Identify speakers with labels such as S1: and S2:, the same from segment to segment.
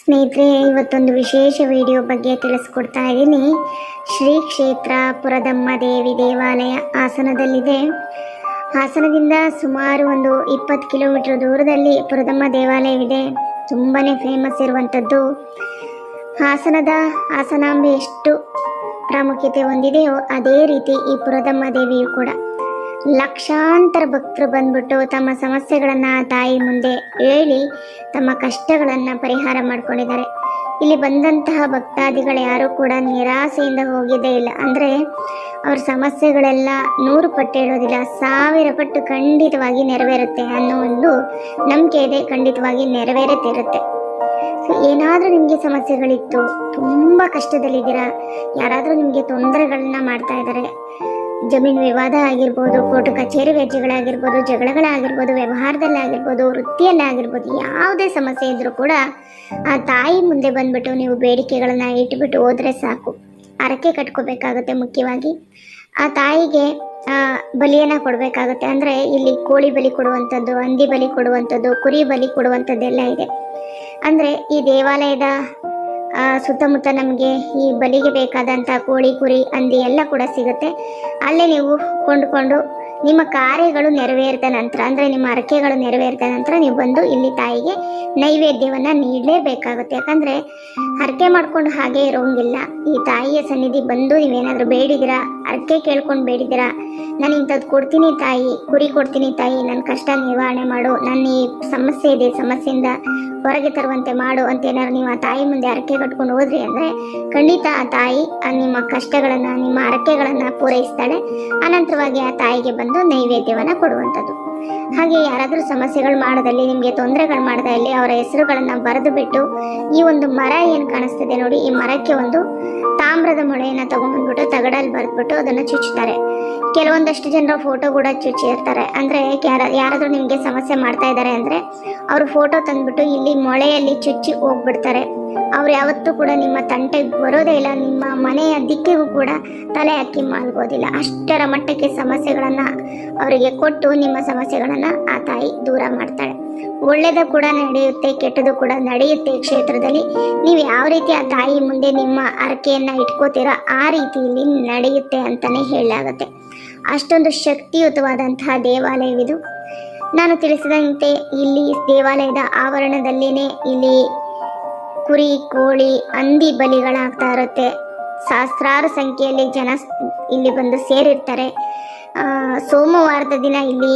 S1: ಸ್ನೇಹಿತರೆ, ಇವತ್ತೊಂದು ವಿಶೇಷ ವಿಡಿಯೋ ಬಗ್ಗೆ ತಿಳಿಸ್ಕೊಡ್ತಾ ಇದ್ದೀನಿ. ಶ್ರೀ ಕ್ಷೇತ್ರ ಪುರದಮ್ಮ ದೇವಿ ದೇವಾಲಯ ಹಾಸನದಲ್ಲಿದೆ. ಹಾಸನದಿಂದ ಸುಮಾರು ಒಂದು ಇಪ್ಪತ್ತು ಕಿಲೋಮೀಟರ್ ದೂರದಲ್ಲಿ ಪುರದಮ್ಮ ದೇವಾಲಯವಿದೆ. ತುಂಬಾ ಫೇಮಸ್ ಇರುವಂಥದ್ದು. ಹಾಸನದ ಹಾಸನಾಂಬೆ ಎಷ್ಟು ಪ್ರಾಮುಖ್ಯತೆ ಹೊಂದಿದೆಯೋ ಅದೇ ರೀತಿ ಈ ಪುರದಮ್ಮ ದೇವಿಯು ಕೂಡ. ಲಕ್ಷಾಂತರ ಭಕ್ತರು ಬಂದ್ಬಿಟ್ಟು ತಮ್ಮ ಸಮಸ್ಯೆಗಳನ್ನು ತಾಯಿ ಮುಂದೆ ಹೇಳಿ ತಮ್ಮ ಕಷ್ಟಗಳನ್ನು ಪರಿಹಾರ ಮಾಡ್ಕೊಂಡಿದ್ದಾರೆ. ಇಲ್ಲಿ ಬಂದಂತಹ ಭಕ್ತಾದಿಗಳು ಯಾರೂ ಕೂಡ ನಿರಾಸೆಯಿಂದ ಹೋಗಿದ್ದೇ ಇಲ್ಲ. ಅಂದರೆ ಅವ್ರ ಸಮಸ್ಯೆಗಳೆಲ್ಲ ನೂರು ಪಟ್ಟು ಹೇಳೋದಿಲ್ಲ ಸಾವಿರ ಪಟ್ಟು ಖಂಡಿತವಾಗಿ ನೆರವೇರುತ್ತೆ ಅನ್ನೋ ಒಂದು ನಂಬಿಕೆ ಇದೆ, ಖಂಡಿತವಾಗಿ ನೆರವೇರುತ್ತಿರುತ್ತೆ ಏನಾದರೂ ನಿಮಗೆ ಸಮಸ್ಯೆಗಳಿತ್ತು, ತುಂಬ ಕಷ್ಟದಲ್ಲಿದ್ದೀರಾ, ಯಾರಾದರೂ ನಿಮಗೆ ತೊಂದರೆಗಳನ್ನ ಮಾಡ್ತಾ ಇದ್ದಾರೆ ಜಮೀನು ವಿವಾದ ಆಗಿರ್ಬೋದು, ಕೋರ್ಟ್ ಕಚೇರಿ ವೆಚ್ಚಗಳಾಗಿರ್ಬೋದು ಜಗಳಗಳಾಗಿರ್ಬೋದು ವ್ಯವಹಾರದಲ್ಲಿ ಆಗಿರ್ಬೋದು ವೃತ್ತಿಯಲ್ಲಿ ಆಗಿರ್ಬೋದು ಯಾವುದೇ ಸಮಸ್ಯೆ ಇದ್ರೂ ಕೂಡ ಆ ತಾಯಿ ಮುಂದೆ ಬಂದ್ಬಿಟ್ಟು ನೀವು ಬೇಡಿಕೆಗಳನ್ನು ಇಟ್ಬಿಟ್ಟು ಹೋದ್ರೆ ಸಾಕು. ಹರಕೆ ಕಟ್ಕೋಬೇಕಾಗುತ್ತೆ ಮುಖ್ಯವಾಗಿ. ಆ ತಾಯಿಗೆ ಬಲಿಯನ್ನ ಕೊಡಬೇಕಾಗುತ್ತೆ. ಅಂದರೆ ಇಲ್ಲಿ ಕೋಳಿ ಬಲಿ ಕೊಡುವಂಥದ್ದು, ಹಂದಿ ಬಲಿ ಕೊಡುವಂಥದ್ದು, ಕುರಿ ಬಲಿ ಕೊಡುವಂಥದ್ದೆಲ್ಲ ಇದೆ. ಅಂದರೆ ಈ ದೇವಾಲಯದ ಸುತ್ತಮುತ್ತ ನಮಗೆ ಈ ಬಲಿಗೆ ಬೇಕಾದಂಥ ಕೋಳಿ, ಕುರಿ, ಹಂದಿ ಎಲ್ಲ ಕೂಡ ಸಿಗುತ್ತೆ. ಅಲ್ಲೇ ನೀವು ಕೊಂಡುಕೊಂಡು ನಿಮ್ಮ ಕಾರ್ಯಗಳು ನೆರವೇರಿದ ನಂತರ, ಅಂದರೆ ನಿಮ್ಮ ಹರಕೆಗಳು ನೆರವೇರಿದ ನಂತರ ನೀವು ಬಂದು ಇಲ್ಲಿ ತಾಯಿಗೆ ನೈವೇದ್ಯವನ್ನು ನೀಡಲೇಬೇಕಾಗುತ್ತೆ. ಯಾಕಂದರೆ ಹರಕೆ ಮಾಡ್ಕೊಂಡು ಹಾಗೆ ಇರೋಂಗಿಲ್ಲ. ಈ ತಾಯಿಯ ಸನ್ನಿಧಿ ಬಂದು ನೀವೇನಾದರೂ ಬೇಡಿದಿರಾ ಹರಕೆ ಕೇಳ್ಕೊಂಡು ಬೇಡಿದಿರಾ ನಾನು ಇಂಥದ್ದು ಕೊಡ್ತೀನಿ ತಾಯಿ, ಕುರಿ ಕೊಡ್ತೀನಿ ತಾಯಿ ನನ್ನ ಕಷ್ಟ ನಿವಾರಣೆ ಮಾಡು, ನನ್ನ ಈ ಸಮಸ್ಯೆ ಇದೆ, ಸಮಸ್ಯೆಯಿಂದ ಹೊರಗೆ ತರುವಂತೆ ಮಾಡು ಅಂತ ಏನಾದ್ರು ನೀವು ಆ ತಾಯಿ ಮುಂದೆ ಹರಕೆ ಕಟ್ಕೊಂಡು ಹೋದ್ರಿ ಅಂದರೆ ಖಂಡಿತ ಆ ತಾಯಿ ನಿಮ್ಮ ಕಷ್ಟಗಳನ್ನು, ನಿಮ್ಮ ಹರಕೆಗಳನ್ನು ಪೂರೈಸ್ತಾಳೆ. ಅನಂತರವಾಗಿ ಆ ತಾಯಿಗೆ ಬಂದು ನೈವೇದ್ಯವನ್ನು ಕೊಡುವಂಥದ್ದು. ಹಾಗೆ ಯಾರಾದರೂ ಸಮಸ್ಯೆಗಳು ಮಾಡೋದಲ್ಲಿ, ನಿಮಗೆ ತೊಂದರೆಗಳು ಮಾಡೋದಲ್ಲಿ, ಅವರ ಹೆಸರುಗಳನ್ನು ಬರೆದು ಬಿಟ್ಟು ಈ ಒಂದು ಮರ ಏನು ಕಾಣಿಸ್ತಿದೆ ನೋಡಿ, ಈ ಮರಕ್ಕೆ ಒಂದು ತಾಮ್ರದ ಮೊಳೆಯನ್ನು ತಗೊಂಡ್ಬಂದ್ಬಿಟ್ಟು ತಗಡಲ್ಲಿ ಬರೆದ್ಬಿಟ್ಟು ಅದನ್ನು ಚುಚ್ಚುತ್ತಾರೆ ಕೆಲವೊಂದಷ್ಟು ಜನರ ಫೋಟೋ ಕೂಡ ಚುಚ್ಚಿರ್ತಾರೆ. ಅಂದರೆ ಯಾರ, ಯಾರಾದರೂ ನಿಮಗೆ ಸಮಸ್ಯೆ ಮಾಡ್ತಾ ಇದ್ದಾರೆ ಅಂದರೆ ಅವರು ಫೋಟೋ ತಂದ್ಬಿಟ್ಟು ಇಲ್ಲಿ ಮೊಳೆಯಲ್ಲಿ ಚುಚ್ಚಿ ಹೋಗ್ಬಿಡ್ತಾರೆ. ಅವ್ರು ಯಾವತ್ತೂ ಕೂಡ ನಿಮ್ಮ ತಂಟೆಗೆ ಬರೋದೇ ಇಲ್ಲ, ನಿಮ್ಮ ಮನೆಯ ದಿಕ್ಕಿಗೂ ಕೂಡ ತಲೆ ಹಾಕಿ ಮಾಲ್ಗೋದಿಲ್ಲ. ಅಷ್ಟರ ಮಟ್ಟಕ್ಕೆ ಸಮಸ್ಯೆಗಳನ್ನು ಅವರಿಗೆ ಕೊಟ್ಟು ನಿಮ್ಮ ಸಮಸ್ಯೆಗಳನ್ನು ಆ ತಾಯಿ ದೂರ ಮಾಡ್ತಾಳೆ. ಒಳ್ಳೆಯದು ಕೂಡ ನಡೆಯುತ್ತೆ, ಕೆಟ್ಟದು ಕೂಡ ನಡೆಯುತ್ತೆ ಕ್ಷೇತ್ರದಲ್ಲಿ. ನೀವು ಯಾವ ರೀತಿ ಆ ತಾಯಿ ಮುಂದೆ ನಿಮ್ಮ ಅರಕೆಯನ್ನು ಇಟ್ಕೋತೀರೋ ಆ ರೀತಿಯಲ್ಲಿ ನಡೆಯುತ್ತೆ ಅಂತಲೇ ಹೇಳಲಾಗುತ್ತೆ. ಅಷ್ಟೊಂದು ಶಕ್ತಿಯುತವಾದಂತಹ ದೇವಾಲಯವಿದು. ನಾನು ತಿಳಿಸಿದಂತೆ ಇಲ್ಲಿ ದೇವಾಲಯದ ಆವರಣದಲ್ಲಿನೇ ಇಲ್ಲಿ ಕುರಿ, ಕೋಳಿ, ಹಂದಿ ಬಲಿಗಳಾಗ್ತಾ ಇರುತ್ತೆ. ಸಹಸ್ರಾರು ಸಂಖ್ಯೆಯಲ್ಲಿ ಜನ ಇಲ್ಲಿ ಬಂದು ಸೇರಿರ್ತಾರೆ. ಸೋಮವಾರದ ದಿನ ಇಲ್ಲಿ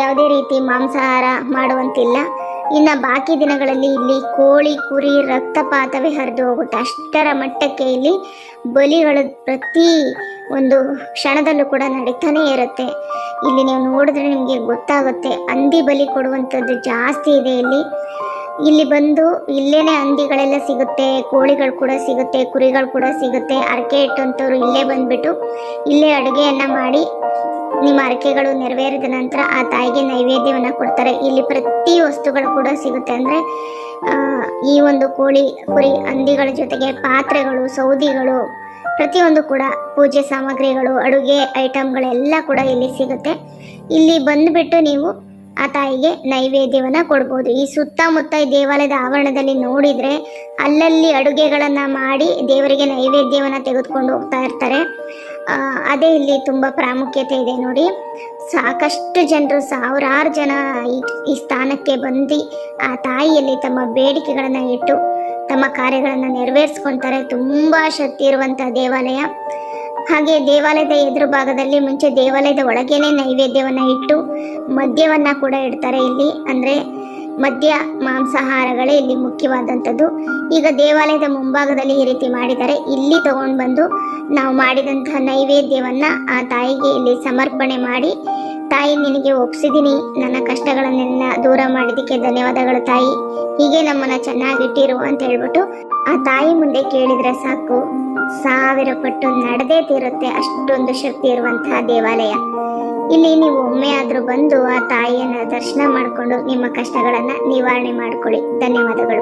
S1: ಯಾವುದೇ ರೀತಿ ಮಾಂಸಾಹಾರ ಮಾಡುವಂತಿಲ್ಲ. ಇನ್ನು ಬಾಕಿ ದಿನಗಳಲ್ಲಿ ಇಲ್ಲಿ ಕೋಳಿ, ಕುರಿ, ರಕ್ತಪಾತವೇ ಹರಿದು ಹೋಗುತ್ತೆ. ಅಷ್ಟರ ಮಟ್ಟಕ್ಕೆ ಇಲ್ಲಿ ಬಲಿಗಳು ಪ್ರತಿ ಒಂದು ಕ್ಷಣದಲ್ಲೂ ಕೂಡ ನಡೀತಾನೇ ಇರುತ್ತೆ. ಇಲ್ಲಿ ನೀವು ನೋಡಿದ್ರೆ ನಿಮಗೆ ಗೊತ್ತಾಗುತ್ತೆ. ಹಂದಿ ಬಲಿ ಕೊಡುವಂಥದ್ದು ಜಾಸ್ತಿ ಇದೆ ಇಲ್ಲಿ. ಇಲ್ಲಿ ಬಂದು ಇಲ್ಲೇನೆ ಹಂದಿಗಳೆಲ್ಲ ಸಿಗುತ್ತೆ, ಕೋಳಿಗಳು ಕೂಡ ಸಿಗುತ್ತೆ, ಕುರಿಗಳು ಕೂಡ ಸಿಗುತ್ತೆ. ಅರಕೆ ಇಟ್ಟಂಥವ್ರು ಇಲ್ಲೇ ಬಂದುಬಿಟ್ಟು ಇಲ್ಲೇ ಅಡುಗೆಯನ್ನು ಮಾಡಿ ನಿಮ್ಮ ಹರಕೆಗಳು ನೆರವೇರಿದ ನಂತರ ಆ ತಾಯಿಗೆ ನೈವೇದ್ಯವನ್ನು ಕೊಡ್ತಾರೆ. ಇಲ್ಲಿ ಪ್ರತಿ ವಸ್ತುಗಳು ಕೂಡ ಸಿಗುತ್ತೆ ಅಂದ್ರೆ ಈ ಒಂದು ಕೋಳಿ, ಕುರಿ, ಹಂದಿಗಳ ಜೊತೆಗೆ ಪಾತ್ರೆಗಳು, ಸೌದಿಗಳು, ಪ್ರತಿಯೊಂದು ಕೂಡ ಪೂಜೆ ಸಾಮಗ್ರಿಗಳು, ಅಡುಗೆ ಐಟಮ್ಗಳೆಲ್ಲ ಕೂಡ ಇಲ್ಲಿ ಸಿಗುತ್ತೆ. ಇಲ್ಲಿ ಬಂದುಬಿಟ್ಟು ನೀವು ಆ ತಾಯಿಗೆ ನೈವೇದ್ಯವನ್ನು ಕೊಡ್ಬೋದು. ಈ ಸುತ್ತಮುತ್ತ ಈ ದೇವಾಲಯದ ಆವರಣದಲ್ಲಿ ನೋಡಿದರೆ ಅಲ್ಲಲ್ಲಿ ಅಡುಗೆಗಳನ್ನು ಮಾಡಿ ದೇವರಿಗೆ ನೈವೇದ್ಯವನ್ನು ತೆಗೆದುಕೊಂಡು ಹೋಗ್ತಾ ಇರ್ತಾರೆ. ಅದೇ ಇಲ್ಲಿ ತುಂಬ ಪ್ರಾಮುಖ್ಯತೆ ಇದೆ ನೋಡಿ. ಸಾಕಷ್ಟು ಜನರು, ಸಾವಿರಾರು ಜನ ಈ ಈ ಸ್ಥಾನಕ್ಕೆ ಬಂದು ಆ ತಾಯಿಯಲ್ಲಿ ತಮ್ಮ ಬೇಡಿಕೆಗಳನ್ನು ಇಟ್ಟು ತಮ್ಮ ಕಾರ್ಯಗಳನ್ನು ನೆರವೇರಿಸ್ಕೊತಾರೆ. ತುಂಬ ಶಕ್ತಿ ಇರುವಂಥ ದೇವಾಲಯ. ಹಾಗೆ ದೇವಾಲಯದ ಎದುರು ಭಾಗದಲ್ಲಿ ಮುಂಚೆ ದೇವಾಲಯದ ಒಳಗೇನೆ ನೈವೇದ್ಯವನ್ನು ಇಟ್ಟು ಮದ್ಯವನ್ನು ಕೂಡ ಇಡ್ತಾರೆ ಇಲ್ಲಿ. ಅಂದರೆ ಮದ್ಯ ಮಾಂಸಾಹಾರಗಳೇ ಇಲ್ಲಿ ಮುಖ್ಯವಾದಂಥದ್ದು. ಈಗ ದೇವಾಲಯದ ಮುಂಭಾಗದಲ್ಲಿ ಈ ರೀತಿ ಮಾಡಿದರೆ ಇಲ್ಲಿ ತಗೊಂಡು ಬಂದು ನಾವು ಮಾಡಿದಂತಹ ನೈವೇದ್ಯವನ್ನು ಆ ತಾಯಿಗೆ ಇಲ್ಲಿ ಸಮರ್ಪಣೆ ಮಾಡಿ, ತಾಯಿ ನಿನಗೆ ಒಪ್ಸಿದ್ದೀನಿ, ನನ್ನ ಕಷ್ಟಗಳನ್ನೆಲ್ಲ ದೂರ ಮಾಡಿದ್ದಕ್ಕೆ ಧನ್ಯವಾದಗಳು ತಾಯಿ. ಹೀಗೆ ನಮ್ಮನ್ನ ಚೆನ್ನಾಗಿಟ್ಟಿರು ಅಂತ ಹೇಳ್ಬಿಟ್ಟು ಆ ತಾಯಿ ಮುಂದೆ ಕೇಳಿದ್ರೆ ಸಾಕು. ಸಾವಿರ ಪಟ್ಟು ನಡೆದೇ ತೀರುತ್ತೆ ಅಷ್ಟೊಂದು ಶಕ್ತಿ ಇರುವಂತಹ ದೇವಾಲಯ. ಇಲ್ಲಿ ನೀವು ಒಮ್ಮೆ ಆದ್ರೂ ಬಂದು ಆ ತಾಯಿಯನ್ನ ದರ್ಶನ ಮಾಡಿಕೊಂಡು ನಿಮ್ಮ ಕಷ್ಟಗಳನ್ನ ನಿವಾರಣೆ ಮಾಡಿಕೊಳ್ಳಿ. ಧನ್ಯವಾದಗಳು.